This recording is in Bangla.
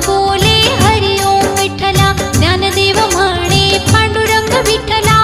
বলে